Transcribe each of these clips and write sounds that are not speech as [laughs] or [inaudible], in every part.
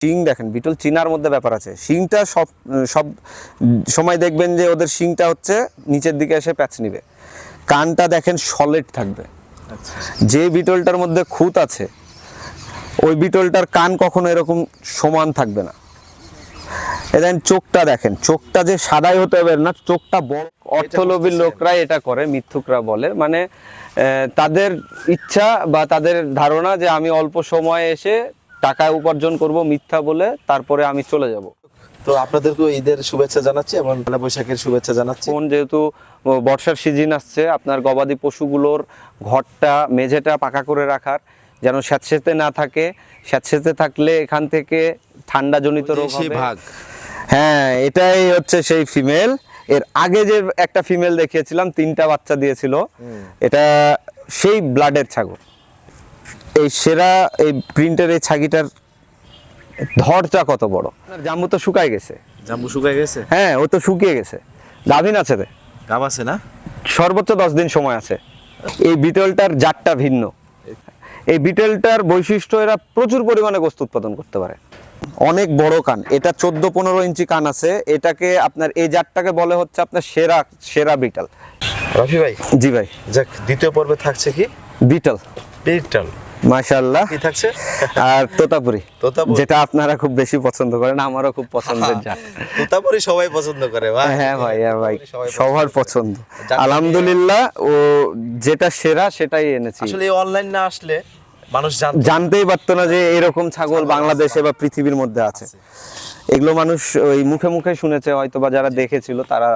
শিং দেখেন বিটল চিনার মধ্যে ব্যাপার আছে। শিংটা সব সব সময় দেখবেন যে ওদের শিংটা হচ্ছে নিচের দিকে এসে প্যাচ নিবে। কানটা দেখেন সলিড থাকবে। আচ্ছা। যে বিটলটার মধ্যে খুঁত আছে ওই বিটলটার কান কখনো এরকম সমান থাকবে না। এদেন চোখটা দেখেন চোখটা যে সাদাই হতে হবে না চোখটা বড়। অর্থলোভী লোকরা এটা করে মিথ্যুকরা বলে। মানে তাদের ইচ্ছা বা তাদের ধারণা যে আমি অল্প সময়ে এসে টাকা উপার্জন করব মিথ্যা বলে তারপরে আমি চলে যাব। তো আপনাদেরকে ঈদের শুভেচ্ছা জানাচ্ছি এবং পয়লা বৈশাখের শুভেচ্ছা জানাচ্ছি। কোন যেহেতু বর্ষার সিজন আসছে আপনার গবাদি পশুগুলোর ঘরটা মেঝেটা পাকা করে রাখার যেন স্যাঁতসেঁতে না থাকে স্যাঁতসেঁতে থাকলে এখান থেকে ঠান্ডা জনিত রোগ হবে। ভাগ। হ্যাঁ এটাই হচ্ছে সেই ফিমেল। এর আগে যে একটা ফিমেল দেখিয়েছিলাম তিনটা বাচ্চা দিয়েছিল। এটা সেই ব্লাডের ছাগল। এই সেরা এই প্রিন্টের এই ছাগিটার ধরটা কত বড়? জাম্বু তো শুকায় গেছে। জাম্বু শুকায় গেছে? হ্যাঁ ও তো শুকিয়ে গেছে। গাভিন আছে রে। গাব আছে না? সর্বোচ্চ দশ দিন সময় আছে। এই বিটলটার জাতটা ভিন্ন। এই বিটেলটার বৈশিষ্ট্য এরা প্রচুর পরিমাণে গোস্ত উৎপাদন করতে পারে। অনেক বড় কান। এটা চোদ্দ পনেরো ইঞ্চি কান আছে। এটাকে আপনার এই জাতটাকে বলে হচ্ছে আপনার সেরা সেরা বিটল। রফি ভাই জি ভাই। যাক দ্বিতীয় পর্বে থাকছে কি? বিটল। পিরিটাল মাশাল্লাহ কি থাকছে? আর তোতাপুরি তোতাপুরি। যেটা আপনারা খুব বেশি পছন্দ করেন আমারও খুব পছন্দের জাত। তোতাপুরি সবাই পছন্দ করে ভাই। হ্যাঁ ভাই হ্যাঁ ভাই সবার পছন্দ। আলহামদুলিল্লাহ ও যেটা সেরা সেটাই এনেছি। আসলে অনলাইন না আসলে মানুষ জানতেই পারতো না যে এরকম ছাগল বাংলাদেশে বা পৃথিবীর মধ্যে আছে। এগুলো মানুষ ওই মুখে মুখে শুনেছে হয়তো বা যারা দেখেছিল তারা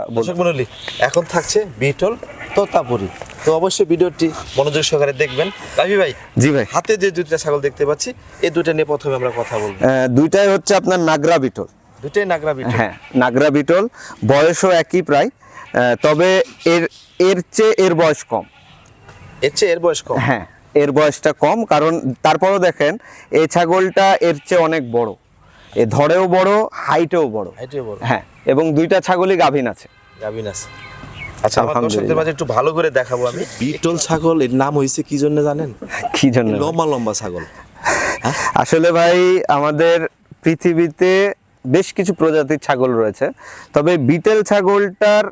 এখন থাকছে বিটল তোতাপুরি। তো অবশ্যই ভিডিওটি মনোযোগ সহকারে দেখবেন। রাফি ভাই জি ভাই। হাতে যে দুইটা ছাগল দেখতে পাচ্ছি এই দুইটা নিয়ে প্রথমে আমরা কথা বলব। দুইটাই হচ্ছে আপনার নাগরা বিটল। দুইটাই নাগরা বিটল। হ্যাঁ নাগরা বিটল বয়সও একই প্রায়। তবে এর এর চেয়ে এর বয়স কম। এর চেয়ে এর বয়স কম? হ্যাঁ এর বয়সটা কম কারণ তারপরও দেখেন এই ছাগলটা এর চেয়ে অনেক বড়। এ ধরেও বড় হাইটেও বড়। এটাই বড়। হ্যাঁ এবং দুইটা ছাগলই গাভিন আছে। গাবিন আছে। আচ্ছা দর্শকদের মাঝে একটু ভালো করে দেখাবো আমি। বিটল ছাগল এর নাম হয়েছে কি জন্য জানেন? কি জন্য? লম্বা লম্বা ছাগল। আসলে ভাই আমাদের পৃথিবীতে বেশ কিছু প্রজাতির ছাগল রয়েছে। তবে বিটেল ছাগলটার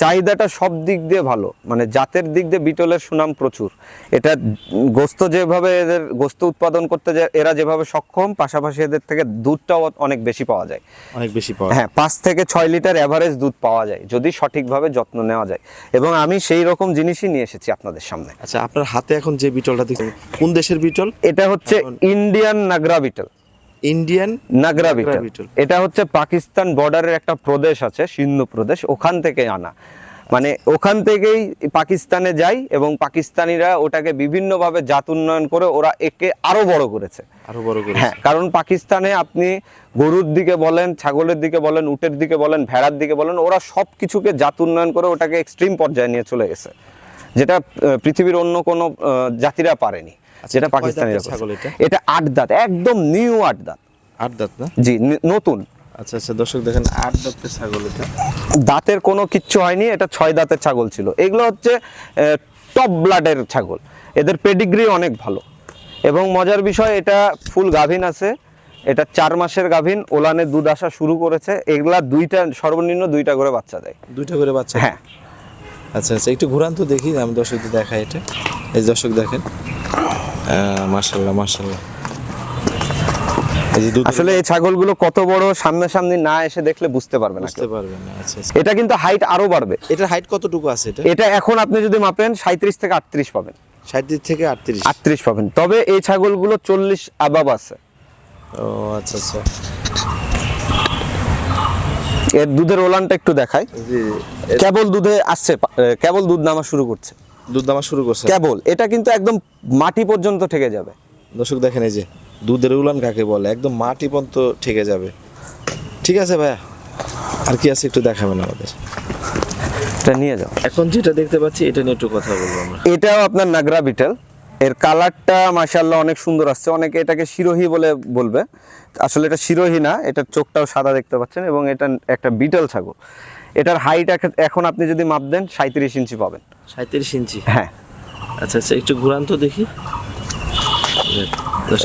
চাহিদাটা সব দিক দিয়ে ভালো। মানে জাতের দিক দিয়ে বিটলের সুনাম প্রচুর। এটা গোস্ত যেভাবে এদের গোস্ত উৎপাদন করতে যে এরা যেভাবে সক্ষম পাশাপাশি এদের থেকে দুধটাও অনেক বেশি পাওয়া যায়। অনেক বেশি পাওয়া হ্যাঁ পাঁচ থেকে ছয় লিটার অ্যাভারেজ দুধ পাওয়া যায় যদি সঠিকভাবে যত্ন নেওয়া যায়। এবং আমি সেই রকম জিনিসই নিয়ে এসেছি আপনাদের সামনে। আচ্ছা আপনার হাতে এখন যে বিটলটা দেখছেন কোন দেশের বিটল? এটা হচ্ছে ইন্ডিয়ান নাগরা বিটল। ইন্ডিয়ান নাগরা বিটল বিটল। এটা হচ্ছে পাকিস্তান বর্ডারের একটা প্রদেশ আছে সিন্ধু প্রদেশ ওখান থেকে আনা। মানে ওখান থেকেই পাকিস্তানে যাই এবং পাকিস্তানিরা ওটাকে বিভিন্নভাবে জাত উন্নয়ন করে ওরা একে আরও বড় করেছে। আরও বড় করে হ্যাঁ কারণ পাকিস্তানে আপনি গরুর দিকে বলেন ছাগলের দিকে বলেন উটের দিকে বলেন ভেড়ার দিকে বলেন ওরা সব কিছুকে জাত উন্নয়ন করে ওটাকে এক্সট্রিম পর্যায়ে নিয়ে চলে গেছে। যেটা পৃথিবীর অন্য কোনো জাতিরা পারেনি। যেটা কয় পাকিস্তানিরা ছাগল এটা? এটা আট দাঁত একদম নিউ আট দাঁত। আট দাঁত না? জি নতুন। আচ্ছা আচ্ছা দর্শক দেখেন আট দাঁতের ছাগল এটা। দাঁতের কোনো কিচ্ছু হয়নি এটা ছয় দাঁতের ছাগল ছিল। এগুলো হচ্ছে টপ ব্লাডের ছাগল। এদের পেডিগ্রি অনেক ভালো। এবং মজার বিষয় এটা ফুল গাভিন আছে। এটা চার মাসের গাভিন ওলানে দুধ আসা শুরু করেছে। এগুলা দুইটা সর্বনিম্ন দুইটা করে বাচ্চা দেয়। দুইটা করে বাচ্চা? হ্যাঁ। আচ্ছা আচ্ছা একটু ঘুরান তো দেখি আমি দর্শকদের দেখাই এটা। এই দর্শক দেখেন। মার্শাল্লাহ মার্শাল্লাহ আসলে এই ছাগলগুলো কত বড় সামনাসামনি না এসে দেখলে বুঝতে পারবে না বুঝতে পারবেন না আচ্ছা আচ্ছা। এটা কিন্তু হাইট আরও বাড়বে। এটার হাইট কতটুকু আছে এটা? এটা এখন আপনি যদি মাপেন সাঁত্রিশ থেকে আটত্রিশ পাবেন। ষাট থেকে আটত্রিশ। আটত্রিশ পাবেন। তবে এই ছাগলগুলো চল্লিশ আবাব আছে। ও আচ্ছা আচ্ছা। এর দুধের ওলানটা একটু দেখাই। কেবল দুধে আসছে কেবল দুধ নামা শুরু করছে। দুধ নামা শুরু করছে। কেবল এটা কিন্তু একদম মাটি পর্যন্ত ঠেকে যাবে। দর্শক দেখেন এই যে দুধের উলান কাকে বলে একদম মাটি পর্যন্ত ঠেকে যাবে। ঠিক আছে ভাইয়া আর কি আছে একটু দেখাবেন আমাদের। এটা নিয়ে যাও। এখন যেটা দেখতে পাচ্ছি এটা নিয়ে একটু কথা বলব আমরা। এটাও আপনার নাগরা বিটেল। এর কালারটা মাশাআল্লাহ অনেক সুন্দর আসছে। অনেকে এটাকে শিরোহী বলে বলবে। আসলে এটা শিরোহী না এটার চোখটাও সাদা দেখতে পাচ্ছেন এবং এটা একটা বিটল ছাগল। এটার হাইট এখন আপনি যদি মাপ দেন সাঁত্রিশ ইঞ্চি পাবেন। সাঁত্রিশ ইঞ্চি? হ্যাঁ। আচ্ছা আচ্ছা একটু ঘুরান তো দেখি।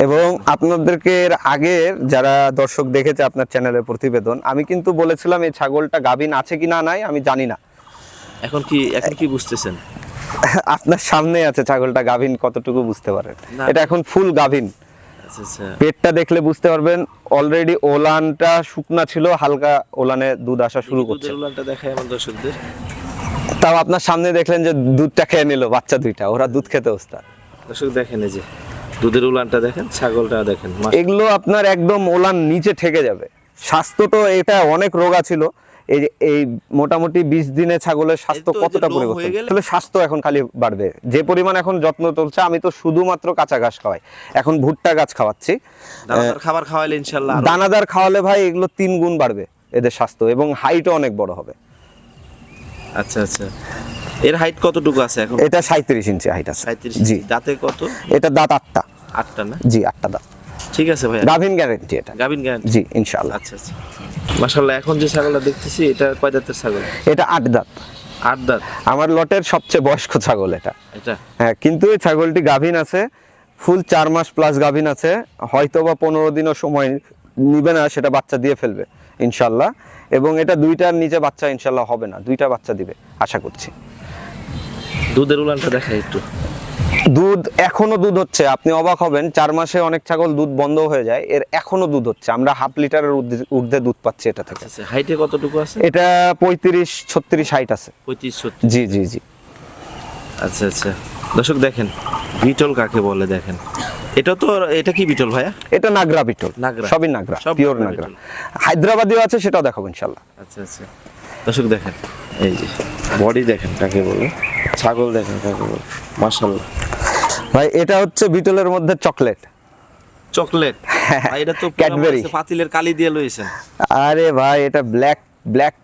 এবং আপনাদেরকে এর আগের যারা দর্শক দেখেছে আপনার চ্যানেলের প্রতিবেদন আমি কিন্তু বলেছিলাম এই ছাগলটা গাভিন আছে কি না নাই আমি জানি না। এখন কি এখন কি বুঝতেছেন? আপনার সামনে আছে ছাগলটা গাভিন কতটুকু বুঝতে পারেন? এটা এখন ফুল গাভিন। আচ্ছা আচ্ছা। পেটটা দেখলে বুঝতে পারবেন অলরেডি ওলানটা শুকনা ছিল হালকা ওলানে দুধ আসা শুরু করছে। দুধের দেখায় আমার দর্শকদের। তাও আপনার সামনে দেখলেন যে দুধটা খেয়ে নিল বাচ্চা দুইটা ওরা দুধ খেতে ওস্তাদ। দর্শক দেখেন এই যে দুধের উলানটা দেখেন ছাগলটা দেখেন এগুলো আপনার একদম ওলান নিচে ঠেকে যাবে। স্বাস্থ্য তো এটা অনেক রোগা ছিল এই এই মোটামুটি বিশ দিনে ছাগলের স্বাস্থ্য কতটা পরিবর্তন? আসলে স্বাস্থ্য এখন খালি বাড়বে। যে পরিমাণ এখন যত্ন চলছে আমি তো শুধুমাত্র কাঁচা ঘাস খাওয়াই। এখন ভুট্টা গাছ খাওয়াচ্ছি। খাবার খাওয়াইলে ইনশাল্লাহ দানাদার খাওয়ালে ভাই এগুলো তিন গুণ বাড়বে এদের স্বাস্থ্য এবং হাইটও অনেক বড় হবে। আচ্ছা আচ্ছা। এর হাইট কতটুকু আছে এখন? এটা সাঁত্রিশ ইঞ্চি হাইট আছে। সাঁত্রিশ জি। দাঁতে কত? এটা দাঁত আটটা। আটটা না? জি আটটা দাঁত। ঠিক আছে ভাই গাভিন গ্যারেন্টি এটা। গাবিন জ্ঞান জি ইনশাল্লাহ আচ্ছা আচ্ছা। মাশাল্লাহ এখন যে ছাগলটা দেখতেছি এটা কয় দাঁতের ছাগল? এটা আট দাঁত। আট দাঁত? আমার লটের সবচেয়ে বয়স্ক ছাগল এটা। এটা? হ্যাঁ কিন্তু এই ছাগলটি গাভিন আছে ফুল চার মাস প্লাস গাভিন আছে হয়তো বা পনেরো দিনও সময় নিবে না সেটা বাচ্চা দিয়ে ফেলবে ইনশাল্লাহ এবং এটা দুইটার নিচে বাচ্চা ইনশাল্লাহ হবে না দুইটা বাচ্চা দিবে আশা করছি। দুধের উলানটা দেখাই একটু। দুধ এখনও দুধ হচ্ছে। আপনি অবাক হবেন চার মাসে অনেক ছাগল দুধ বন্ধ হয়ে যায়। এর এখনও দুধ হচ্ছে। আমরা হাফ লিটারের ঊর্ধ্বে- দুধ পাচ্ছি এটা থেকে। আচ্ছা হাইটে কতটুকু আছে? এটা পঁয়ত্রিশ ছত্রিশ হাইট আছে। পঁয়ত্রিশ জি জি জি। আচ্ছা আচ্ছা। দর্শক দেখেন বিটল কাকে বলে দেখেন। এটা তো এটা কি বিটল ভাইয়া? এটা নাগরা বিটল। নাগরা। সবই নাগরা পিওর নাগরা নাগরা। হায়দ্রাবাদিও আছে সেটাও দেখাবো ইনশাল্লাহ। আচ্ছা আচ্ছা। দর্শক দেখেন এই যে বডি দেখেন কাকে বলে ছাগল দেখেন কাকে বলে মাশাল্লাহ ভাই এটা হচ্ছে বিটলের মধ্যে চকলেট। চকলেট? ভাই এটা তো হচ্ছে পাতিলের কালি দিয়ে লইছেন আরে ভাই এটা ব্ল্যাক ব্ল্যাক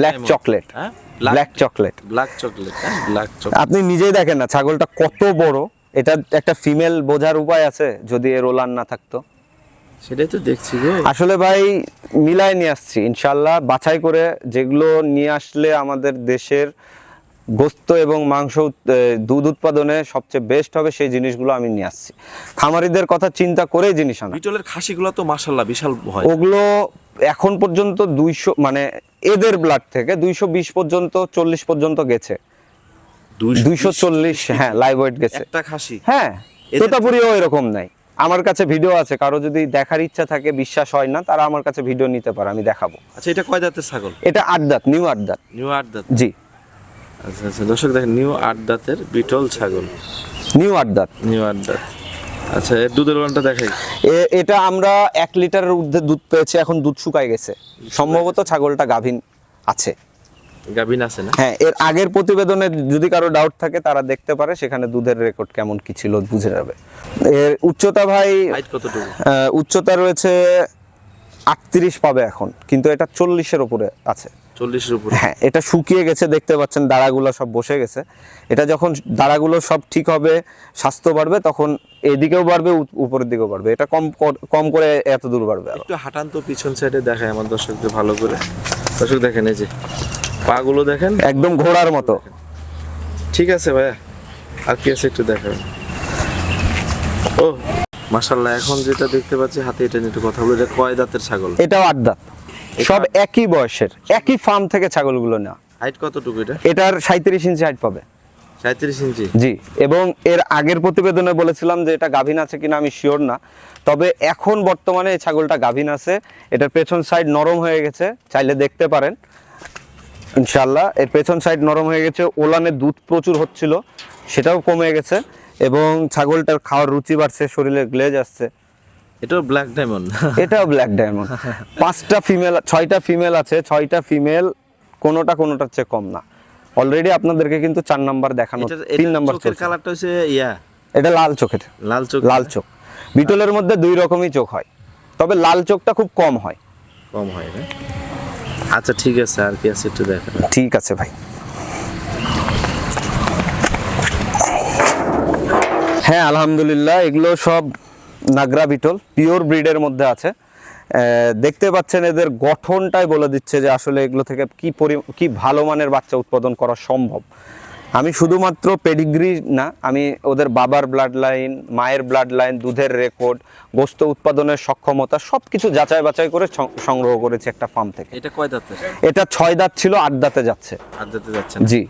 ব্ল্যাক চকলেট। হ্যাঁ? Black chocolate. ব্ল্যাক চকলেট হ্যাঁ? Black chocolate. আপনি নিজেই দেখেন না ছাগলটা কত বড়। এটা একটা ফিমেল বোঝার উপায় আছে যদি এর ওলান না থাকতো। সেটাই তো দেখছি গো। আসলে ভাই মিলাই নিয়ে আসছি ইনশাল্লাহ। বাছাই করে যেগুলো নিয়ে আসলে আমাদের দেশের গোস্ত এবং মাংস দুধ উৎপাদনে সবচেয়ে বেস্ট হবে সেই জিনিসগুলো আমি নিয়ে আসছি। খামারিদের কথা চিন্তা করে জিনিস আনা। বিটলের খাসিগুলো তো মাশাল্লাহ বিশাল হয়। ওগুলো এখন পর্যন্ত দুইশো মানে এদের ব্লাড থেকে দুইশো বিশ পর্যন্ত চল্লিশ পর্যন্ত গেছে। দুইশো চল্লিশ হ্যাঁ লাইভ ওয়েট গেছে। একটা খাসি? হ্যাঁ তোতাপুরিও এরকম নাই। আমার কাছে ভিডিও আছে কারও যদি দেখার ইচ্ছা থাকে বিশ্বাস হয় না তারা আমার কাছে ভিডিও নিতে পারে আমি দেখাবো। আচ্ছা এটা কয় দাঁতের ছাগল? এটা আট দাঁত নিউ আট দাঁত। নিউ আট দাঁত? জি। আচ্ছা আচ্ছা দর্শক দেখেন নিউ আট দাঁতের বিটল ছাগল। নিউ আট দাঁত। নিউ আট দাঁত। আচ্ছা এর দুধের ওলানটা দেখাই। এটা আমরা এক লিটারের ঊর্ধ্বে দুধ পেয়েছি এখন দুধ শুকায় গেছে। সম্ভবত ছাগলটা গাভিন আছে। গাভিন আছে না? হ্যাঁ এর আগের প্রতিবেদনে যদি কারও ডাউট থাকে তারা দেখতে পারে সেখানে দুধের রেকর্ড কেমন কি ছিল বুঝে যাবে। এর উচ্চতা ভাই কতটুকু? উচ্চতা রয়েছে আটত্রিশ পাবে এখন কিন্তু এটা চল্লিশের উপরে আছে। চল্লিশের উপরে? হ্যাঁ এটা শুকিয়ে গেছে দেখতে পাচ্ছেন দাঁড়াগুলো সব বসে গেছে। এটা যখন দাঁড়াগুলো সব ঠিক হবে স্বাস্থ্য বাড়বে তখন এদিকেও বাড়বে উপরের দিকেও বাড়বে। এটা কম কম করে এত দূর বাড়বে একটু হাঁটান তো পিছন সাইডে দেখায় আমার দর্শকদের ভালো করে। দর্শক দেখেন এই যে পাগুলো দেখেন? একদম ঘোড়ার মতো। ঠিক আছে ভাইয়া আর কি আছে একটু দেখাবেন ও মাশাল্লাহ এখন যেটা দেখতে পাচ্ছি হাতে এটা নিয়ে একটু কথা বলে। এটা কয় দাঁতের ছাগল? এটাও আট দাঁত। সব একই বয়সের একই ফার্ম থেকে ছাগলগুলো নেওয়া। হাইট কতটুকু এটা? এটার সাঁত্রিশ ইঞ্চি হাইট পাবে। সাঁত্রিশ ইঞ্চি? জি এবং এর আগের প্রতিবেদনে বলেছিলাম যে এটা গাভিন আছে কিনা আমি শিওর না। তবে এখন বর্তমানে এই ছাগলটা গাভিন আছে। এটার পেছন সাইড নরম হয়ে গেছে চাইলে দেখতে পারেন। ইনশাল্লাহ এর পেছন সাইড নরম হয়ে গেছে। ওলানে দুধ প্রচুর হচ্ছিল সেটাও কমে গেছে এবং ছাগলটার খাওয়ার রুচি বাড়ছে শরীরে গ্লেজ আসছে। এটাও ব্ল্যাক ডায়মন্ড এটাও ব্ল্যাক ডায়মন্ড পাঁচটা ফিমেল ছয়টা ফিমেল আছে ছয়টা ফিমেল কোনোটা কোনোটার চেয়ে কম না। অলরেডি আপনাদেরকে কিন্তু চার নাম্বার দেখানো তিন নাম্বার চোখের কালারটা হচ্ছে ইয়া। এটা লাল চোখের। লাল চোখ। লাল চোখ। বিটলের মধ্যে দুই রকমই চোখ হয়। তবে লাল চোখটা খুব কম হয়। কম হয় আচ্ছা ঠিক আছে, আর কি আছে একটু দেখেন। ঠিক আছে ভাই। হ্যাঁ আলহামদুলিল্লাহ, এগুলো সব নাগরা বিটল, পিওর ব্রিডের মধ্যে আছে। দেখতে পাচ্ছেন এদের গঠনটাই বলে দিচ্ছে যে আসলে এগুলো থেকে কি পরি, কি ভালো মানের বাচ্চা উৎপাদন করা সম্ভব। আমি শুধুমাত্র পেডিগ্রি না আমি ওদের বাবার ব্লাড লাইন মায়ের ব্লাড লাইন দুধের রেকর্ড গোস্ত উৎপাদনের সক্ষমতা সব কিছু যাচাই বাছাই করে সংগ্রহ করেছি একটা ফার্ম থেকে। এটা কয় দাঁতের? এটা ছয় দাঁত ছিল আট দাঁতে যাচ্ছে। আট দাঁতে যাচ্ছে জি।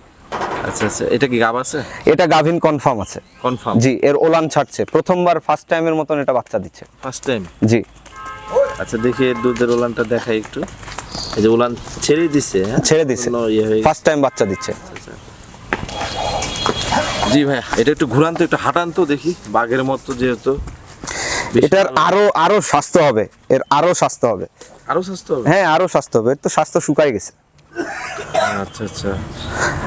আচ্ছা আচ্ছা এটা কি গাব আছে? এটা গাভিন কনফার্ম আছে। কনফার্ম? জি এর ওলান ছাড়ছে। প্রথমবার ফার্স্ট টাইমের মতন এটা বাচ্চা দিচ্ছে। ফার্স্ট টাইম জি। আচ্ছা দেখি দুধের উলানটা দেখাই একটু। এই যে উলান ছেড়ে দিছে হ্যাঁ? ছেড়ে দিছে। ইয়ে ফার্স্ট টাইম বাচ্চা দিচ্ছে। জি ভাইয়া এটা একটু ঘুরান তো একটু হাঁটান তো দেখি। বাঘের মতো যেহেতু। এটার আরও আরও স্বাস্থ্য হবে। এর আরও স্বাস্থ্য হবে। আরও স্বাস্থ্য হবে? হ্যাঁ আরও স্বাস্থ্য হবে। এর তো স্বাস্থ্য শুকাই গেছে। আচ্ছা আচ্ছা।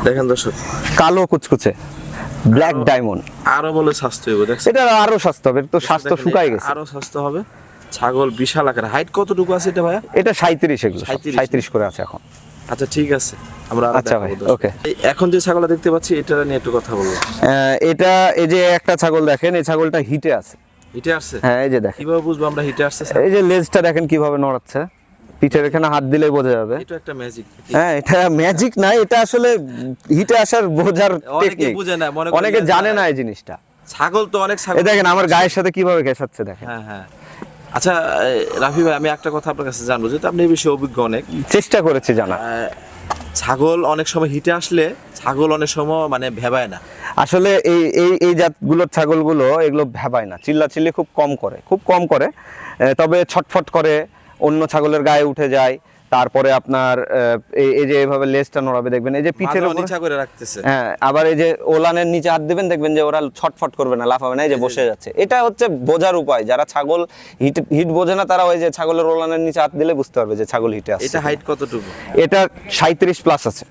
দেখেন দর্শক। কালো কুচকুচে। ব্ল্যাক ডায়মন্ড আরও বলে স্বাস্থ্য হবে দেখছেন? এটা আরও স্বাস্থ্য হবে। এর তো স্বাস্থ্য দেখেন, শুকাই গেছে। আরও স্বাস্থ্য হবে। ছাগল বিশাল আকার। হাইট কতটুকু আছে এটা ভাইয়া? এটা সাঁত্রিশ এগুলো 37 করে আছে এখন। আচ্ছা ঠিক আছে। আমরা আচ্ছা ভাই, ওকে। এখন যে ছাগলটা দেখতে পাচ্ছি এটা নিয়ে একটু কথা বলব। এটা এই যে একটা ছাগল দেখেন এই ছাগলটা হিটে আছে। হিটে আসছে? হ্যাঁ এই যে দেখেন। কীভাবে বুঝব আমরা হিটে আসছে এই যে লেজটা দেখেন কীভাবে নড়াচ্ছে। পিঠের এখানে হাত দিলেই বোঝা যাবে। এটা একটা ম্যাজিক হ্যাঁ এটা ম্যাজিক না এটা আসলে হিটে আসার বোঝার অনেকে বুঝে না, অনেকে জানে না- এই জিনিসটা। ছাগল তো অনেক ছাগল। দেখেন আমার গায়ের সাথে কীভাবে ঘেসাচ্ছে দেখেন। হ্যাঁ হ্যাঁ। আচ্ছা রাফি ভাই আমি একটা কথা আপনার কাছে জানব যেহেতু আপনি এই বিষয়ে অভিজ্ঞ অনেক। চেষ্টা করেছি জানা ছাগল অনেক সময় হিটে আসলে ছাগল অনেক সময় মানে ভেবায় না। আসলে এই এই এই জাতগুলোর ছাগলগুলো এগুলো ভেবায় না চিল্লা চিল্লি খুব কম করে, খুব কম করে তবে ছটফট করে, অন্য ছাগলের গায়ে উঠে যায় তারপরে আপনার এই যে এভাবে লেজটা নড়াবে দেখবেন এই যে পিঠের নিচা করে রাখতেছে। হ্যাঁ আবার এই যে ওলানের নিচে হাত দেবেন দেখবেন যে ওরা ছটফট করবে না লাফাবে না এই যে বসে যাচ্ছে। এটা হচ্ছে বোঝার উপায়। যারা ছাগল হিট হিট বোঝে না তারা ওই যে ছাগলের ওলানের নিচে হাত দিলে বুঝতে পারবে যে ছাগল হিটে আসছে এটা হাইট কতটুকু? এটা সাঁত্রিশ প্লাস আছে।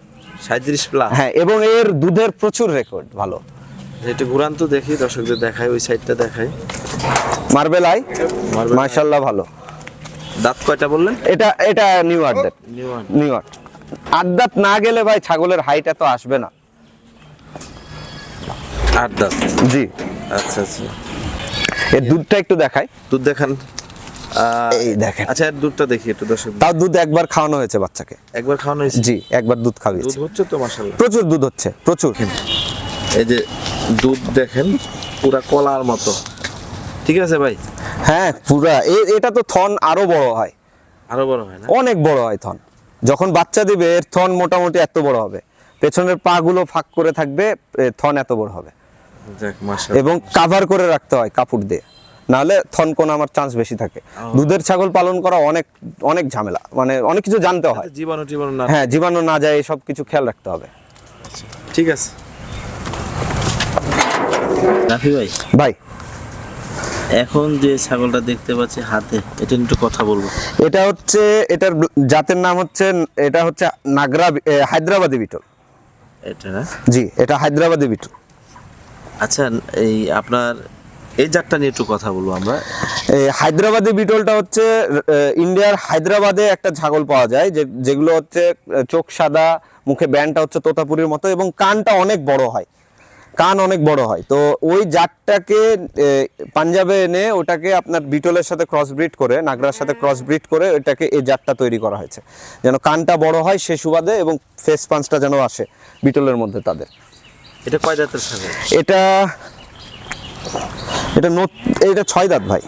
সাঁত্রিশ প্লাস হ্যাঁ এবং এর দুধের প্রচুর রেকর্ড ভালো। একটু ঘুরান তো দেখি দর্শকদের দেখাই ওই সাইডটা দেখাই। মার্বেল আই। মার্শাল্লাহ ভালো। দাঁত কয়টা বললেন? এটা এটা নিউ আড্ডার নিউ নিউ আট আড্ডাত না গেলে ভাই ছাগলের হাইট এত আসবে না। আট দাঁত? জি। আচ্ছা আচ্ছা। এর দুধটা একটু দেখাই। দুধ দেখান। এই দেখেন। আচ্ছা দুধটা দেখি একটু দর্শক। তাও দুধ একবার খাওয়ানো হয়েছে বাচ্চাকে। একবার খাওয়ানো হয়েছে? জি একবার দুধ দুধ খাওয়িয়েছে হচ্ছে তো মাসাল্লাহ প্রচুর দুধ হচ্ছে প্রচুর। এই যে দুধ দেখেন পুরা কলার মতো। ঠিক আছে ভাই? হ্যাঁ পুরা। এটা তো থন আরও বড় হয়। আরও বড় হয় না? অনেক বড় হয় থন। যখন বাচ্চা দিবে এর থন মোটামুটি এত বড় হবে। পেছনের পা গুলো ফাঁক করে থাকবে থন এত বড় হবে। এবং কাভার করে রাখতে হয় কাপড় দিয়ে। নাহলে থন কোন আমার চান্স বেশি থাকে। দুধের ছাগল পালন করা অনেক অনেক ঝামেলা। মানে অনেক কিছু জানতে হয়। জীবাণু জীবাণু না। হ্যাঁ জীবাণু না যায় সব কিছু খেয়াল রাখতে হবে। ঠিক আছে। রাফি ভাই ভাই। এখন যে ছাগলটা দেখতে পাচ্ছি হাতে এটা নিয়ে একটু কথা বলব। এটা হচ্ছে এটার জাতের নাম হচ্ছে এটা হচ্ছে নাগরা হায়দ্রাবাদি বিটল। এটা না? জি এটা হায়দ্রাবাদি বিটল। আচ্ছা এই আপনার এই জাতটা নিয়ে একটু কথা বলব আমরা। এই হায়দ্রাবাদি বিটলটা হচ্ছে ইন্ডিয়ার হায়দ্রাবাদে একটা ছাগল পাওয়া যায় যে যেগুলো হচ্ছে চোখ সাদা মুখে ব্যান্ডটা হচ্ছে তোতাপুরির মতো এবং কানটা অনেক বড় হয়। কান অনেক বড় হয়। তো ওই জাতটাকে পাঞ্জাবে এনে ওটাকে আপনার বিটলের সাথে ক্রস ব্রিড করে নাগরার সাথে ক্রস ব্রিড করে ওটাকে এই জাতটা তৈরি করা হয়েছে। যেন কানটা বড় হয় সে সুবাদে এবং ফেস পাঞ্চটা যেন আসে বিটলের মধ্যে তাদের। এটা কয় জাতের ছাগল? এটা এটা নত- এটা ছয় দাঁত ভাই।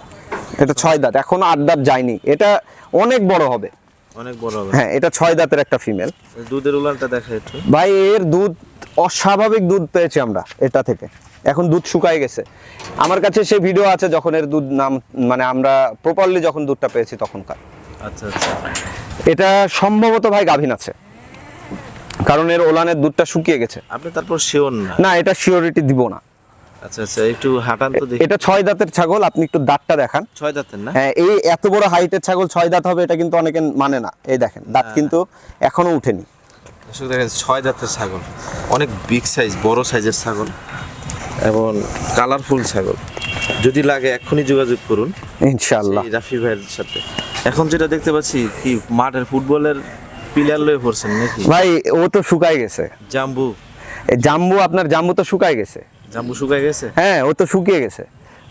এটা ছয় দাঁত এখনও আট দাঁত যায়নি। এটা অনেক বড় হবে। অনেক বড় হবে। হ্যাঁ এটা ছয় দাঁতের একটা ফিমেল দুধের উলানটা দেখা ভাই এর দুধ অস্বাভাবিক দুধ পেয়েছি আমরা এটা থেকে। এখন দুধ শুকায় গেছে। আমার কাছে সেই ভিডিও আছে যখন এর দুধ নাম মানে আমরা প্রপারলি যখন দুধটা পেয়েছি তখনকার। আচ্ছা আচ্ছা। এটা সম্ভবত ভাই গাভিন আছে। কারণ এর ওলানের দুধটা শুকিয়ে গেছে। আপনি তারপর শিওর না? না এটা শিওরিটি দিব না। আচ্ছা আচ্ছা একটু হাঁটান তো দেখি। এটা ছয় দাঁতের ছাগল আপনি একটু দাঁতটা দেখান। ছয় দাঁতের না? হ্যাঁ এই এত বড় হাইটের ছাগল ছয় দাঁত হবে এটা কিন্তু অনেকে মানে না। এই দেখেন দাঁত কিন্তু এখনও উঠেনি। দর্শক দেখেন ছয় দাঁতের ছাগল। অনেক বিগ সাইজ বড় সাইজের ছাগল এবং কালারফুল ছাগল। যদি লাগে এক্ষুনি যোগাযোগ করুন। ইনশাআল্লাহ। রাফি ভাইয়ের সাথে। এখন যেটা দেখতে পাচ্ছি কি মাঠের ফুটবলের পিলার লয়ে পড়ছেন নাকি? ভাই ও তো শুকাই গেছে। জাম্বু। এই জাম্বু আপনার জাম্বু তো শুকাই গেছে। জাম্বু শুকায় গেছে? হ্যাঁ ও তো শুকিয়ে গেছে।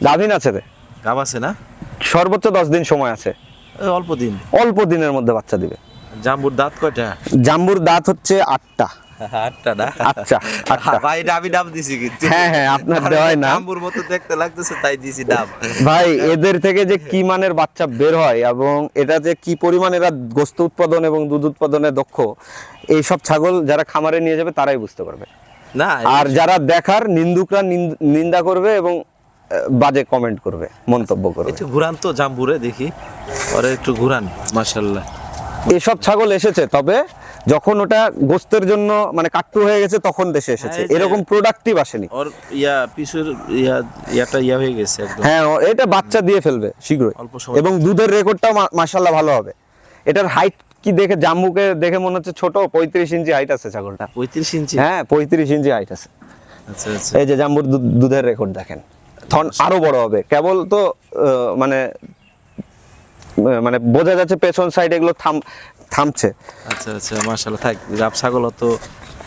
গাভিন আছে রে। গাব আছে না? সর্বোচ্চ দশ দিন সময় আছে। অল্প দিন। অল্প দিনের মধ্যে বাচ্চা দিবে। জাম্বুর দাঁত কয়টা? জাম্বুর দাঁত হচ্ছে আটটা। আটটা না? আচ্ছা আচ্ছা ভাই আমি নাম দিছি কিন্তু। হ্যাঁ, হ্যাঁ, আপনার দেওয়াই নাম। নাম্বুর মতো দেখতে লাগতেছে তাই দিছি নাম। ভাই এদের থেকে যে কি মানের বাচ্চা বের হয় এবং এটা যে কি পরিমাণ এরা গোস্ত উৎপাদন এবং দুধ উৎপাদনে দক্ষ এইসব ছাগল যারা খামারে নিয়ে যাবে তারাই বুঝতে পারবে। না আর যারা দেখার নিন্দুকরা নিন্দা করবে এবং বাজে কমেন্ট করবে মন্তব্য করবে। একটু ঘুরান তো জাম্বুরে দেখি। ওরে একটু ঘুরান মাশাল্লাহ এসব ছাগল এসেছে তবে যখন ওটা গোস্তের জন্য মানে কাট্টু হয়ে গেছে তখন দেশে এসেছে। হ্যাঁ, যে- এরকম প্রোডাক্টিভ আসেনি। ওর ইয়া পিছুর ইয়া ইয়াটা ইয়া হয়ে গেছে একদম। হ্যাঁ এটা বাচ্চা দিয়ে ফেলবে শীঘ্রই। অল্প সময়। এবং দুধের রেকর্ডটাও মাশাল্লাহ ভালো হবে। এটার হাইট কি দেখে জাম্বুকে দেখে মনে হচ্ছে ছোট পঁয়ত্রিশ ইঞ্চি হাইট আছে ছাগলটা পঁয়ত্রিশ ইঞ্চি? হ্যাঁ পঁয়ত্রিশ ইঞ্চি হাইট আছে। আচ্ছা আচ্ছা। এই যে জাম্বুর দুধ- দুধের রেকর্ড দেখেন। থন আরও বড় হবে। কেবল তো মানে মানে বোঝা যাচ্ছে পেছন সাইড এগুলো থাম থামছে আচ্ছা আচ্ছা মাশাল্লাহ থাক গাব ছাগল তো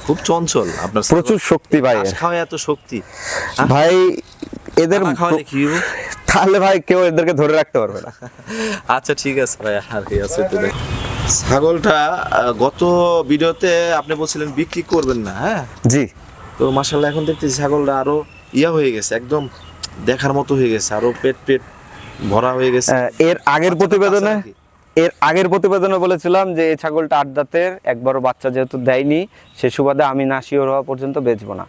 খুব চঞ্চল আপনার প্রচুর শক্তি ভাই। খাওয়ায় এত শক্তি? ভাই এদের তাহলে ভাই কেউ এদেরকে ধরে রাখতে পারবে না [laughs] আচ্ছা ঠিক আছে ভাই আর কি আছে। ছাগলটা গত ভিডিওতে আপনি বলছিলেন বিক্রি করবেন না হ্যাঁ জি তো মাশাল্লাহ এখন দেখতেছি ছাগলটা আরও ইয়া হয়ে গেছে একদম দেখার মতো হয়ে গেছে আরও পেট পেট ভরা হয়ে গেছে। এর আগের প্রতিবেদনে এর আগের প্রতিবেদনে বলেছিলাম যে এই ছাগলটা আট দাঁতের একবারও বাচ্চা যেহেতু দেয়নি সে সুবাদে আমি না শিওর হওয়া পর্যন্ত বেচবো না।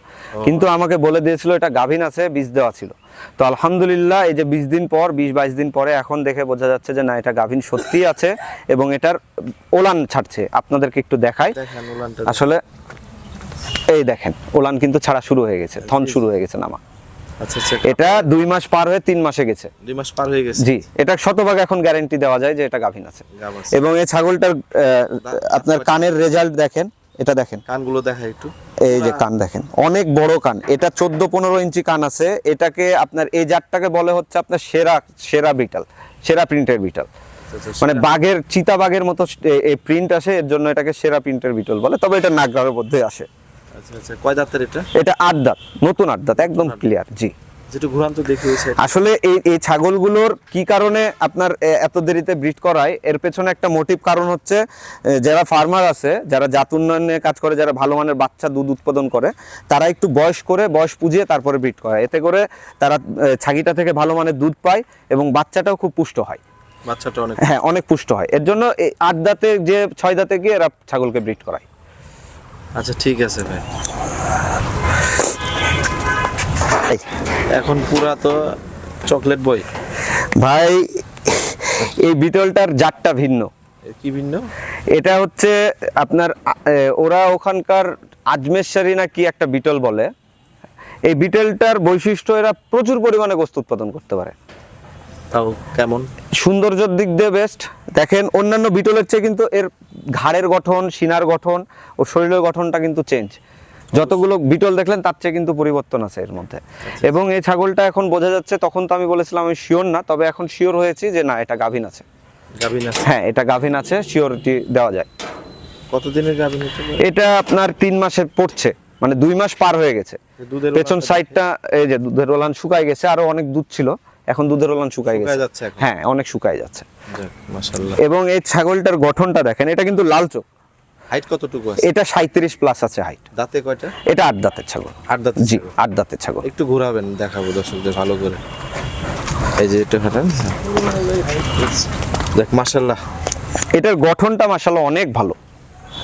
কিন্তু আমাকে বলে দিয়েছিল এটা গাভিন আছে বীজ দেওয়া ছিল। তো আলহামদুলিল্লাহ এই যে বিশ দিন পর বিশ বাইশ দিন পরে এখন দেখে বোঝা যাচ্ছে যে না এটা গাভিন সত্যিই আছে এবং এটার ওলান ছাড়ছে। আপনাদেরকে একটু দেখাই। আসলে এই দেখেন ওলান কিন্তু ছাড়া শুরু হয়ে গেছে থন শুরু হয়ে গেছে নামা। এটা দুই মাস পার হয়ে তিন মাসে গেছে। দুই মাস পার হয়ে গেছে। জি এটা শতভাগ এখন গ্যারান্টি দেওয়া যায় যে এটা গাভিন আছে। এবং এই ছাগলটার আপনার কানের রেজাল্ট দেখেন এটা দেখেন। কানগুলো দেখা একটু। এই যে কান দেখেন অনেক বড় কান। এটা চোদ্দ পনেরো ইঞ্চি কান আছে। এটাকে আপনার এই জাতটাকে বলে হচ্ছে আপনার সেরা সেরা বিটাল সেরা প্রিন্টের বিটাল। আচ্ছা, মানে বাঘের চিতা বাঘের মতো এই প্রিন্ট আসে এর জন্য এটাকে সেরা প্রিন্টের বিটল বলে। তবে এটা নাগরার মধ্যে আসে। আচ্ছা আচ্ছা কয় দাঁতের এটা? এটা আট দাঁত নতুন আট দাঁত একদম ক্লিয়ার জি। যেটা আসলে এই এই ছাগলগুলোর কি কারণে আপনার এত দেরিতে ব্রিড করায়? এর পেছনে একটা মোটিভ কারণ হচ্ছে যারা ফার্মার আছে যারা জাত উন্নয়নে কাজ করে যারা ভালো মানের বাচ্চা দুধ উৎপাদন করে তারা একটু বয়স করে বয়স পুজিয়ে তারপরে ব্রিড করে এতে করে তারা ছাগিটা থেকে ভালো মানের দুধ পায় এবং বাচ্চাটাও খুব পুষ্ট হয়। বাচ্চাটা অনেক হ্যাঁ অনেক পুষ্ট হয়। এর জন্য আট দাঁতে যে ছয় দাঁতে গিয়ে এরা ছাগলকে ব্রিড করায়। আচ্ছা ঠিক আছে ভাই। এখন পুরা তো চকলেট বই। ভাই এই বিটলটার জাতটা ভিন্ন। কি ভিন্ন? এটা হচ্ছে আপনার ওরা ওখানকার আজমেরশারি না কি একটা বিটল বলে। এই বিটলটার বৈশিষ্ট্য এরা প্রচুর পরিমাণে গোস্ত উৎপাদন করতে পারে। তাও কেমন? সৌন্দর্যের দিক দিয়ে বেস্ট দেখেন অন্যান্য বিটলের চেয়ে কিন্তু এর ঘাড়ের গঠন সিনার গঠন ও শরীরের গঠনটা কিন্তু চেঞ্জ যতগুলো বিটল দেখলেন তার চেয়ে কিন্তু পরিবর্তন আছে এর মধ্যে। এবং এই ছাগলটা এখন বোঝা যাচ্ছে তখন তো আমি বলেছিলাম আমি শিওর না তবে এখন শিওর হয়েছি যে না এটা গাভিন আছে। গাভিন আছে? হ্যাঁ এটা গাভিন আছে শিওরিটি দেওয়া যায়। কতদিনের গাভিন এটা আপনার তিন মাসে পড়ছে মানে দুই মাস পার হয়ে গেছে। পেছন সাইডটা এই যে দুধের ওলান শুকায় গেছে আরও অনেক দুধ ছিল। এখন দুধের ওলান শুকায় গেছে। হ্যাঁ অনেক শুকায় যাচ্ছে। মাশাআল্লাহ। এবং এই ছাগলটার গঠনটা দেখেন এটা কিন্তু লাল চোখ। হাইট কতটুকু আছে? এটা সাঁত্রিশ প্লাস আছে হাইট দাঁতে কয়টা? এটা আট দাঁতের ছাগল। আট দাঁতের জি। আট দাঁতের ছাগল। একটু ঘোরাবেন দেখাবো দর্শকদের ভালো করে। এই যে একটু হাঁটান দেখ মাশাল্লাহ এটার গঠনটা মাসাল্লাহ অনেক ভালো।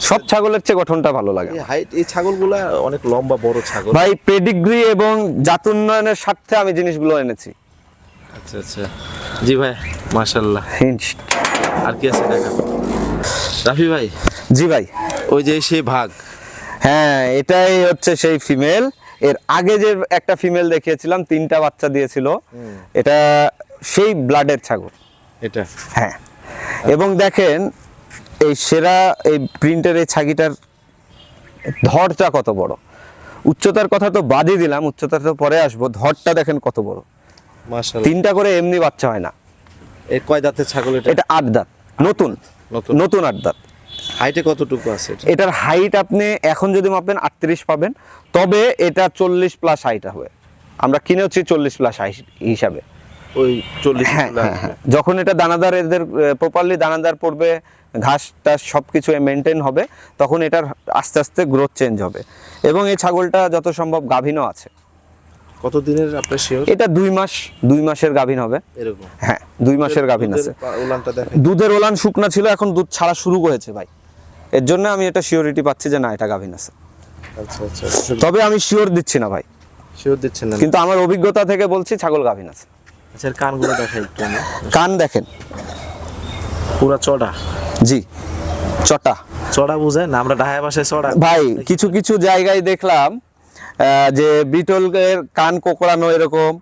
সব ছাগলের চেয়ে গঠনটা ভালো লাগে। হাইট এই ছাগলগুলা অনেক লম্বা বড় ছাগল। ভাই পেডিগ্রি এবং জাত উন্নয়নের স্বার্থে আমি জিনিসগুলো এনেছি। আচ্ছা আচ্ছা। জি ভাই মাশাল্লাহ আর কি আছে দেখাবো রাফি ভাই? জি ভাই। ওই যে সেই ভাগ। হ্যাঁ এটাই হচ্ছে সেই ফিমেল। এর আগে যে একটা ফিমেল দেখিয়েছিলাম তিনটা বাচ্চা দিয়েছিল। এটা সেই ব্লাডের ছাগল। এটা? হ্যাঁ। এবং দেখেন এই সেরা এই প্রিন্টের এই ছাগিটার ধরটা কত বড়। উচ্চতার কথা তো বাদই দিলাম উচ্চতার তো পরে আসব। ধরটা দেখেন কত বড়। তিনটা করে এমনি বাচ্চা হয় না। এই কয় দাঁতের ছাগল এটা? এটা আট দাঁত। নতুন। নতুন। আট দাঁত। হাইটে কতটুকু আছে এটার হাইট আপনি এখন যদি মাপেন আটত্রিশ পাবেন তবে এটা চল্লিশ প্লাস হাইট হবে। আমরা কিনেছি চল্লিশ প্লাস হাইট হিসাবে। ওই চল্লিশ হ্যাঁ হ্যাঁ। যখন এটা দানাদার এদের প্রপারলি দানাদার পড়বে ঘাস টাস সব কিছু মেনটেন হবে তখন এটার আস্তে আস্তে গ্রোথ চেঞ্জ হবে। এবং এই ছাগলটা যত সম্ভব গাভিনও আছে। কত দিনের আপনার শিওর এটা দুই মাস দুই মাসের গাভিন হবে। এরকম। হ্যাঁ দুই মাসের গাভিন আছে। দুধের দেখেন। দুধের ওলান শুকনা ছিল এখন দুধ ছাড়া শুরু হয়েছে ভাই। এর জন্য আমি এটা শিওরিটি পাচ্ছি যে না এটা গাভিন আছে। আচ্ছা আচ্ছা তবে আমি শিওর দিচ্ছি না ভাই। শিওর দিচ্ছেন না। কিন্তু আমার অভিজ্ঞতা থেকে বলছি ছাগল গাভিন আছে। আচ্ছা কানগুলো দেখাই একটু কান দেখেন। পুরা চড়া। জি চটা। চড়া বুঝেন আমরা ঢাকা ভাষায় চড়া। ভাই কিছু কিছু জায়গায় দেখলাম যে বিটলের কান কোকড়ানো এরকম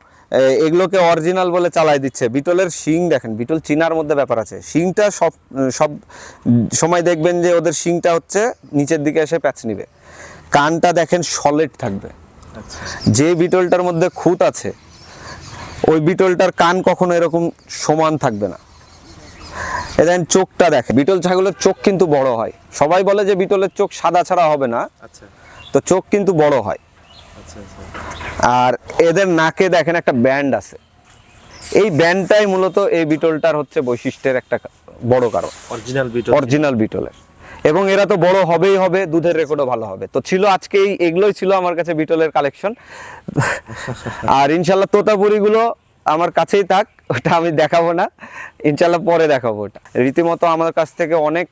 এগুলোকে অরিজিনাল বলে চালাই দিচ্ছে। বিটলের শিং দেখেন বিটল চিনার মধ্যে ব্যাপার আছে। শিংটা সব সব সময় দেখবেন যে ওদের শিংটা হচ্ছে নিচের দিকে এসে প্যাচ নিবে। কানটা দেখেন সলিড থাকবে। যে বিটলটার মধ্যে খুঁত আছে ওই বিটলটার কান কখনো এরকম সমান থাকবে না। এদের চোখটা দেখে বিটল ছাগলের চোখ কিন্তু বড় হয়। সবাই বলে যে বিটলের চোখ সাদা ছাড়া হবে না। আচ্ছা। তো চোখ কিন্তু বড় হয়। আর এদের নাকে দেখেন একটা ব্যান্ড আছে। এই ব্যান্ডটাই মূলত এই বিটলটার হচ্ছে বৈশিষ্ট্যের একটা বড় কারণ। Original beetle. অরিজিনাল বিটলের। এবং এরা তো বড় হবেই হবে দুধের রেকর্ডও ভালো হবে। তো ছিল আজকে এই এগুলোই ছিল আমার কাছে বিটলের কালেকশন আর ইনশাল্লাহ তোতাপুরিগুলো আমার কাছেই থাক, ওটা আমি দেখাবো না। ইনশাল্লাহ পরে দেখাবো ওটা। রীতিমতো আমার কাছ থেকে অনেক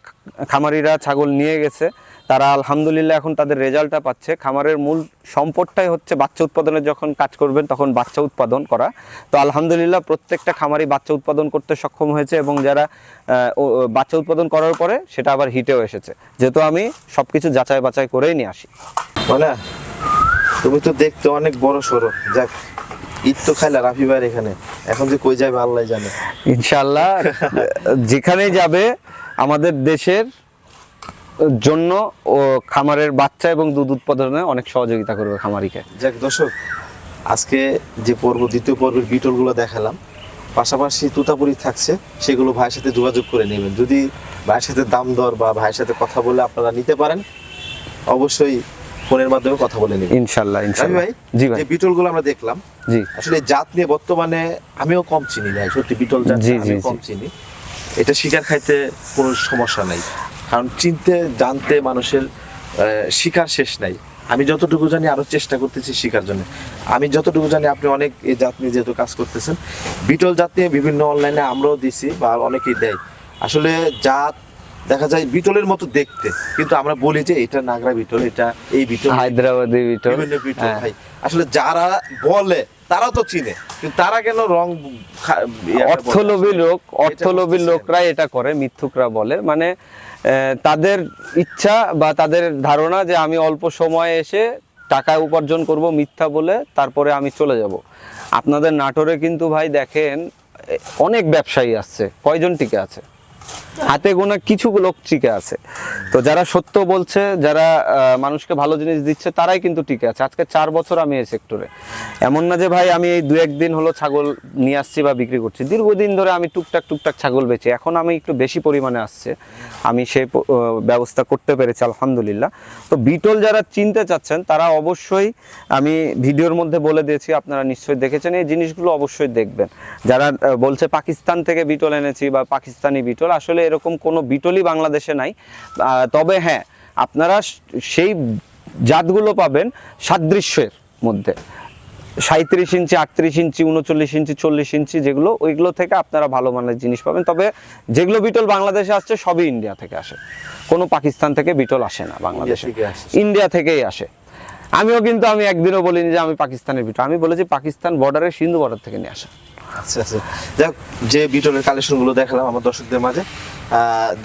খামারিরা ছাগল নিয়ে গেছে। তারা আলহামদুলিল্লাহ এখন তাদের রেজাল্টটা পাচ্ছে। খামারের মূল সম্পদটাই হচ্ছে বাচ্চা উৎপাদনের যখন কাজ করবেন, তখন বাচ্চা উৎপাদন করা। তো আলহামদুলিল্লাহ প্রত্যেকটা খামারি বাচ্চা উৎপাদন করতে সক্ষম হয়েছে এবং যারা বাচ্চা উৎপাদন করার পরে সেটা আবার হিটেও এসেছে। যেহেতু আমি সব কিছু যাচাই বাছাই করেই নিয়ে আসি। বলে তুমি তো দেখতে অনেক বড় সড়ো যাক। ঈদ তো খাইলা রাফি ভাইয়ের এখানে। এখন যে কই যাবে আল্লাহ জানে। ইনশাল্লাহ যেখানেই যাবে আমাদের দেশের জন্য ও খামারের বাচ্চা এবং দুধ উৎপাদনে অনেক সহযোগিতা করবে খামারিকে। যাক দর্শক আজকে যে পর্ব দ্বিতীয় পর্বের বিটলগুলো দেখালাম পাশাপাশি তুতাপুরি থাকছে সেগুলো ভাইয়ের সাথে যোগাযোগ করে নেবেন। যদি ভাইয়ের সাথে দাম দর বা ভাইয়ের সাথে কথা বলে আপনারা নিতে পারেন অবশ্যই ফোনের মাধ্যমে কথা বলে নেবেন ইনশাল্লাহ রাফি ইনশাল্লাহ। ভাই জি ভাই। যে বিটলগুলো আমরা দেখলাম জি। আসলে জাত নিয়ে বর্তমানে আমিও কম চিনি ভাই সত্যি বিটল জাত জি, কম চিনি। এটা শিকার খাইতে কোনো সমস্যা নাই কারণ চিনতে জানতে মানুষের শিকার শেষ নাই। আমি যতটুকু জানি আরও চেষ্টা করতেছি শিকার জন্য। আমি যতটুকু জানি আপনি অনেক এই জাত নিয়ে যেহেতু কাজ করতেছেন বিটল জাত নিয়ে বিভিন্ন অনলাইনে আমরাও দিছি বা অনেকেই দেয়। আসলে জাত দেখা যায় বিটলের মতো দেখতে। কিন্তু আমরা বলি যে এটা নাগরা বিটল এটা এই বিটল। হায়দ্রাবাদি বিটল বিটল হ্যাঁ। ভাই আসলে যারা বলে তারা তো চিনে। কিন্তু তারা কেন রং? অর্থলোভী লোক অর্থলোভী লোকরা এটা করে মিথ্যুকরা বলে। মানে তাদের ইচ্ছা বা তাদের ধারণা যে আমি অল্প সময়ে এসে টাকা উপার্জন করব মিথ্যা বলে তারপরে আমি চলে যাব। আপনাদের নাটোরে কিন্তু ভাই দেখেন অনেক ব্যবসায়ী আসছে কয়জন টিকে আছে? হাতে গোনা কিছু লোক টিকে আছে। তো যারা সত্য বলছে, যারা মানুষকে ভালো জিনিস দিচ্ছে, তারাই কিন্তু টিকে আছে। আজকে চার বছর আমি এই সেক্টরে এমন না যে ভাই আমি এই দু একদিন হলো ছাগল নিয়ে আসছি বা বিক্রি করছি। দীর্ঘদিন ধরে আমি টুকটাক টুকটাক ছাগল বেচি। এখন আমি একটু বেশি পরিমাণে আসছে। আমি সেই ব্যবস্থা করতে পেরেছি, আলহামদুলিল্লাহ। তো বিটল যারা চিনতে চাচ্ছেন, তারা অবশ্যই আমি ভিডিওর মধ্যে বলে দিয়েছি, আপনারা নিশ্চয়ই দেখেছেন। এই জিনিসগুলো অবশ্যই দেখবেন। যারা বলছে পাকিস্তান থেকে বিটল এনেছি বা পাকিস্তানি বিটল আসলে এরকম কোনো বিটলই বাংলাদেশে নাই। তবে হ্যাঁ আপনারা সেই জাতগুলো পাবেন সাদৃশ্যের মধ্যে। সাঁত্রিশ ইঞ্চি আটত্রিশ ইঞ্চি উনচল্লিশ ইঞ্চি চল্লিশ ইঞ্চি যেগুলো ওইগুলো থেকে আপনারা ভালো মানের জিনিস পাবেন। তবে যেগুলো বিটল বাংলাদেশে আসছে সবই ইন্ডিয়া থেকে আসে। কোনো পাকিস্তান থেকে বিটল আসে না বাংলাদেশে। ইন্ডিয়া থেকেই আসে। আমিও কিন্তু আমি একদিনও বলিনি যে আমি পাকিস্তানের বিটল। আমি বলেছি পাকিস্তান বর্ডারে সিন্ধু বর্ডার থেকে নিয়ে আসা আচ্ছা আচ্ছা। যাক যে বিটলের কালেকশনগুলো দেখালাম আমার দর্শকদের মাঝে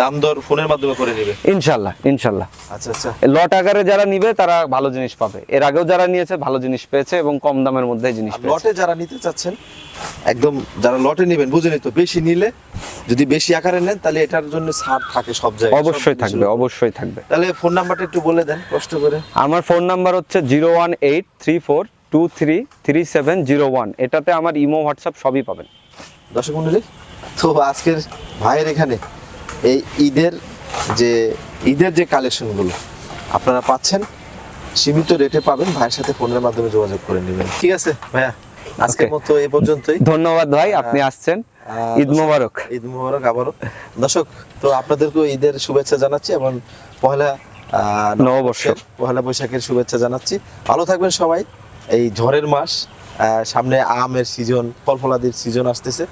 দাম দর ফোনের মাধ্যমে করে নেবে। ইনশাল্লাহ ইনশাল্লাহ। আচ্ছা আচ্ছা। লট আকারে যারা নিবে তারা ভালো জিনিস পাবে। এর আগেও যারা নিয়েছে ভালো জিনিস পেয়েছে এবং কম দামের মধ্যে জিনিস লটে যারা নিতে চাচ্ছেন একদম যারা লটে নেবেন বুঝে তো বেশি নিলে যদি বেশি আকারে নেন তাহলে এটার জন্য ছাড় থাকে সব জায়গায় অবশ্যই থাকবে অবশ্যই থাকবে। তাহলে ফোন নাম্বারটা একটু বলে দেন কষ্ট করে। আমার ফোন নাম্বার হচ্ছে zero one eight three four two three three seven zero one এটাতে আমার ইমো হোয়াটসঅ্যাপ সবই পাবেন। দর্শক মন্ডলী তো আজকের ভাইয়ের এখানে এই ঈদের যে ঈদের যে কালেকশনগুলো আপনারা পাচ্ছেন সীমিত রেটে পাবেন। ভাইয়ের সাথে ফোনের মাধ্যমে যোগাযোগ করে নেবেন। ঠিক আছে ভাইয়া? আজকের মতো এ পর্যন্তই। ধন্যবাদ ভাই আপনি আসছেন। ঈদ মোবারক। ঈদ মোবারক আবারও। দর্শক তো আপনাদেরকেও ঈদের শুভেচ্ছা জানাচ্ছি এবং পহেলা নববর্ষের। পহেলা বৈশাখের শুভেচ্ছা জানাচ্ছি। ভালো থাকবেন সবাই। এই ঝড়ের মাস সামনে আমের সিজন ফল ফলাদির সিজন আসতেছে।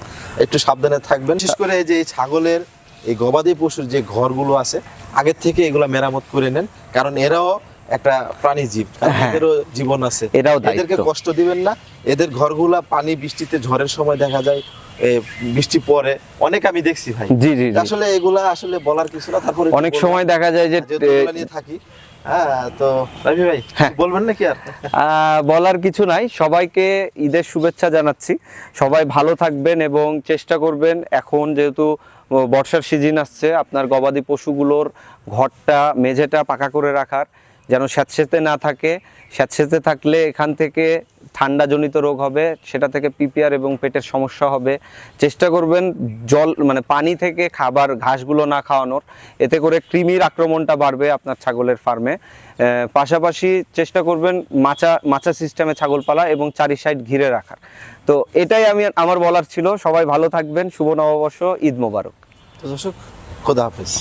একটু সাবধানে থাকবেন। বিশেষ করে যে ছাগলের এই গবাদি পশুর যে ঘরগুলো আছে আগের থেকে এগুলা মেরামত করে নেন। কারণ এরাও একটা প্রাণী জীব হ্যাঁ। এদেরও জীবন আছে। এরাও এদেরকে কষ্ট দিবেন না। এদের ঘরগুলা পানি বৃষ্টিতে ঝড়ের সময় দেখা যায় বৃষ্টি পরে অনেক আমি দেখছি ভাই। জি জি আসলে এগুলা আসলে বলার কিছু না তারপরে অনেক সময় দেখা যায় যে থাকি তো রবি ভাই হ্যাঁ। বলবেন নাকি আর? বলার কিছু নাই। সবাইকে ঈদের শুভেচ্ছা জানাচ্ছি। সবাই ভালো থাকবেন এবং চেষ্টা করবেন এখন যেহেতু বর্ষার সিজন আসছে আপনার গবাদি পশুগুলোর ঘরটা মেঝেটা পাকা করে রাখার। যেন স্যাঁতসেঁতে না থাকে। স্যাঁতসেঁতে থাকলে এখান থেকে ঠান্ডাজনিত রোগ হবে, সেটা থেকে পিপিআর এবং পেটের সমস্যা হবে। চেষ্টা করবেন জল মানে পানি থেকে খাবার, ঘাসগুলো না খাওয়ানোর। এতে করে কৃমির আক্রমণটা বাড়বে আপনার ছাগলের ফার্মে। পাশাপাশি চেষ্টা করবেন মাচা মাচা সিস্টেমে ছাগল পালা এবং চারি সাইড ঘিরে রাখার। তো এটাই আমি, আমার বলার ছিল। সবাই ভালো থাকবেন। শুভ নববর্ষ, ঈদ মোবারক। তো দর্শক, খোদা হাফেজ।